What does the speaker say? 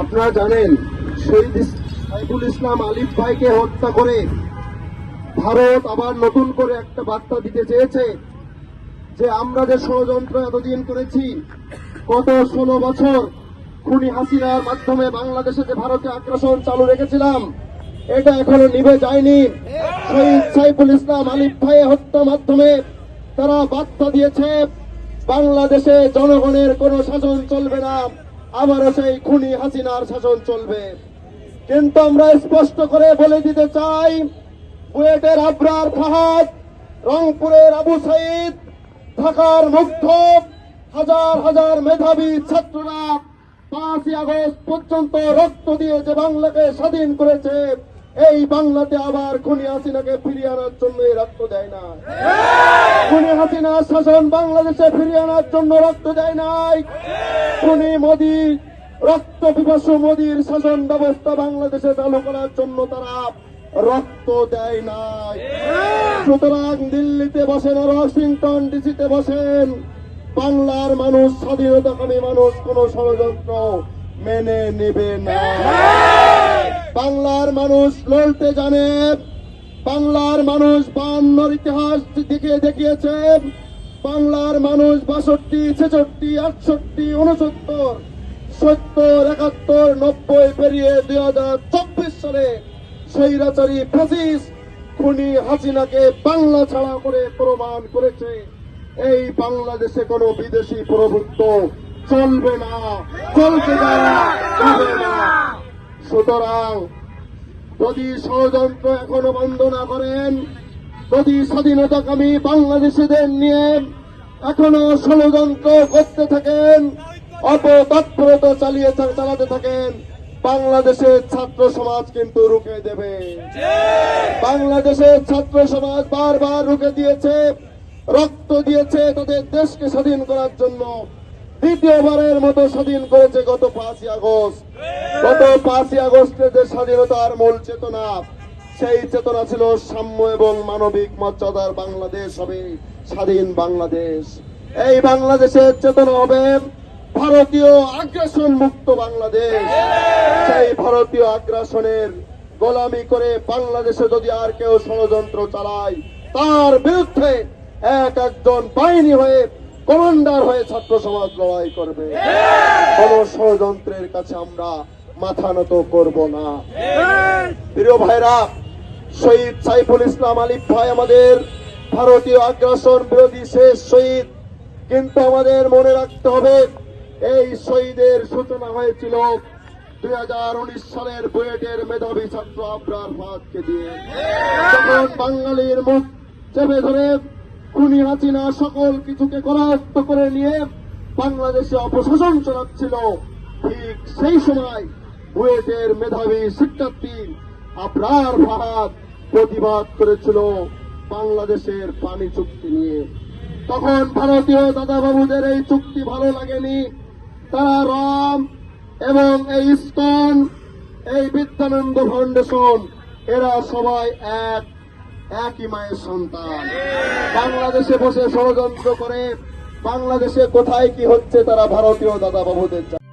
আপনারা জানেন, শহীদ সাইফুল ইসলাম আলিফ ভাইকে হত্যা করে ভারত আবার নতুন করে একটা বার্তা দিতে চেয়েছে যে আমরা যে ষড়যন্ত্র এতদিন করেছি, গত ষোলো বছর খুনি হাসিনার মাধ্যমে বাংলাদেশে যে ভারতে আগ্রাসন চালু রেখেছিলাম, এটা এখনও নিভে যায়নি। শহীদ সাইফুল ইসলাম আলিফ ভাই হত্যার মাধ্যমে তারা বার্তা দিয়েছে বাংলাদেশে জনগণের কোনো শাসন চলবে না। আবারও সেই খুনি হাসিনার শাসন চলবে। কিন্তু আমরা স্পষ্ট করে বলে দিতে চাই, বুয়েটের আবরার ফাহাদ, রংপুরের আবু সাইদ, ঢাকার মুগ্ধ, হাজার হাজার মেধাবী ছাত্ররা পাঁচই আগস্ট পর্যন্ত রক্ত দিয়ে যে বাংলাকে স্বাধীন করেছে এই বাংলাতে আবার খুনি হাসিনাকে ফিরিয়ে আনার জন্য রক্ত দেয় না। খুনি হাসিনা শাসন বাংলাদেশে ফিরিয়ে আনার জন্য রক্ত দেয় নাই। খুনি মোদী, রক্ত পিপাসু মোদীর শাসন ব্যবস্থা বাংলাদেশে চালু করার জন্য তারা রক্ত দেয় নাই। সুতরাং দিল্লিতে বসেন আর ওয়াশিংটন ডিসিতে বসেন। বাংলার মানুষ, স্বাধীনতাকামী মানুষ, কোন ষড়যন্ত্র মেনে নেবে না। বাংলার মানুষ লড়তে জানে, বাংলার মানুষ বান্নর ইতিহাস দিকে দেখিয়েছে, বাংলার মানুষ বাষট্টি, ছেষট্টি, আটষট্টি, উনসত্তর, সত্তর, একাত্তর, নব্বই পেরিয়ে দুই হাজার চব্বিশ সালে স্বৈরাচারী ফ্যাসিস খুনি হাসিনাকে বাংলা ছাড়া করে প্রমাণ করেছে। এই বাংলাদেশে কোনো বিদেশি প্রভুত্ব চলবে না। চলতে যাবে না। সুতরাং যদি ষড়যন্ত্র এখনও বন্ধ না করেন, যদি স্বাধীনতাকামী বাংলাদেশিদের নিয়ে এখনও ষড়যন্ত্র করতে থাকেন, অপতৎপরতা চালিয়ে চালাতে থাকেন, বাংলাদেশের ছাত্র সমাজ কিন্তু রুখে দেবে। বাংলাদেশের ছাত্র সমাজ বারবার রুখে দিয়েছে, রক্ত দিয়েছে তাদের দেশকে স্বাধীন করার জন্য। দ্বিতীয়বারের মতো স্বাধীন করেছে গত পাঁচই আগস্ট। গত পাঁচই আগস্টে যে স্বাধীনতার মূল চেতনা, সেই চেতনা ছিল সাম্য এবং মানবিক মর্যাদার বাংলাদেশ হবে স্বাধীন বাংলাদেশ। এই বাংলাদেশের চেতনা হবে ভারতীয় আগ্রাসন মুক্ত বাংলাদেশ। সেই ভারতীয় আগ্রাসনের গোলামি করে বাংলাদেশে যদি আর কেউ ষড়যন্ত্র চালায়, তার বিরুদ্ধে এক একজন বাহিনী হয়ে কমান্ডার হয়ে ছাত্র সমাজ লড়াই করবে। কোন ষড়যন্ত্রের কাছে আমরা মাথা নত করব না। প্রিয় ভাইরা, শহীদ সাইফুল ইসলাম আলিফ ভাই আমাদের ভারতীয় আগ্রাসন বিরোধী শেষ শহীদ। কিন্তু আমাদের মনে রাখতে হবে, এই শহীদের সূচনা হয়েছিল দুই হাজার উনিশ সালের বুয়েটের মেধাবী ছাত্র আবরার ফাদকে দিয়ে। তখন বাঙালির মুখ চেপে ধরে খুনি হাসিনা সকল কিছুকে করায়ত্ত করে নিয়ে বাংলাদেশে অপশাসন চালাচ্ছিল। ঠিক সেই সময় বুয়েটের মেধাবী শিক্ষার্থী আবরার ফাহাদ প্রতিবাদ করেছিল বাংলাদেশের পানি চুক্তি নিয়ে। তখন ভারতীয় দাদাবাবুদের এই চুক্তি ভালো লাগেনি। তারা রাম এবং এই ইস্কন এই বিদ্যানন্দ ফাউন্ডেশন, এরা সবাই এক। একই মায়ের সন্তান বাংলাদেশে বসে ষড়যন্ত্র করে, বাংলাদেশে কোথায় কি হচ্ছে তারা ভারতীয় দাদাবাবুদের জানে।